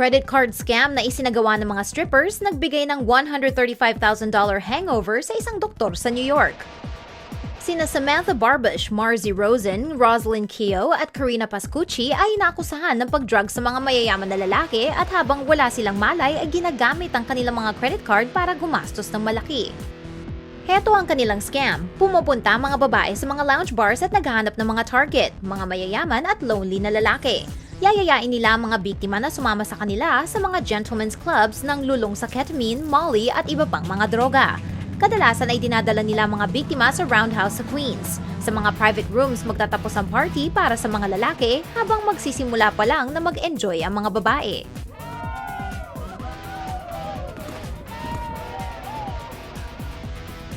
credit card scam na isinagawa ng mga strippers nagbigay ng $135,000 hangover sa isang doktor sa New York. Sina Samantha Barbush, Marzi Rosen, Rosalind Keogh at Karina Pascucci ay naakusahan ng pag-drug sa mga mayayaman na lalaki at habang wala silang malay ay ginagamit ang kanilang mga credit card para gumastos ng malaki. Heto ang kanilang scam. Pumupunta mga babae sa mga lounge bars at naghahanap ng mga target, mga mayayaman at lonely na lalaki. Yayayain nila ang mga biktima na sumama sa kanila sa mga gentlemen's clubs ng lulong sa ketamine, molly at iba pang mga droga. Kadalasan ay dinadala nila mga biktima sa roundhouse sa Queens. Sa mga private rooms magtatapos ang party para sa mga lalaki habang magsisimula pa lang na mag-enjoy ang mga babae.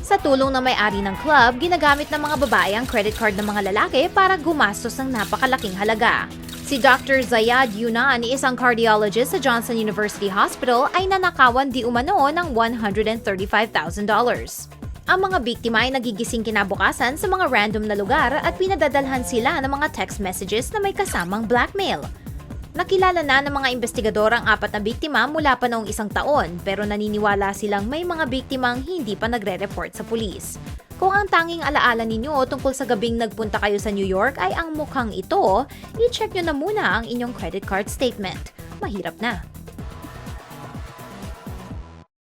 Sa tulong ng may-ari ng club, ginagamit ng mga babae ang credit card ng mga lalaki para gumastos ng napakalaking halaga. Si Dr. Zayad Yunan, isang cardiologist sa Johnson University Hospital, ay nanakawan di umano ng $135,000. Ang mga biktima ay nagigising kinabukasan sa mga random na lugar at pinadadalhan sila ng mga text messages na may kasamang blackmail. Nakilala na ng mga investigador ang apat na biktima mula pa noong isang taon pero naniniwala silang may mga biktimang hindi pa nagre-report sa pulis. Kung ang tanging alaala ninyo tungkol sa gabing nagpunta kayo sa New York ay ang mukhang ito, i-check nyo na muna ang inyong credit card statement. Mahirap na.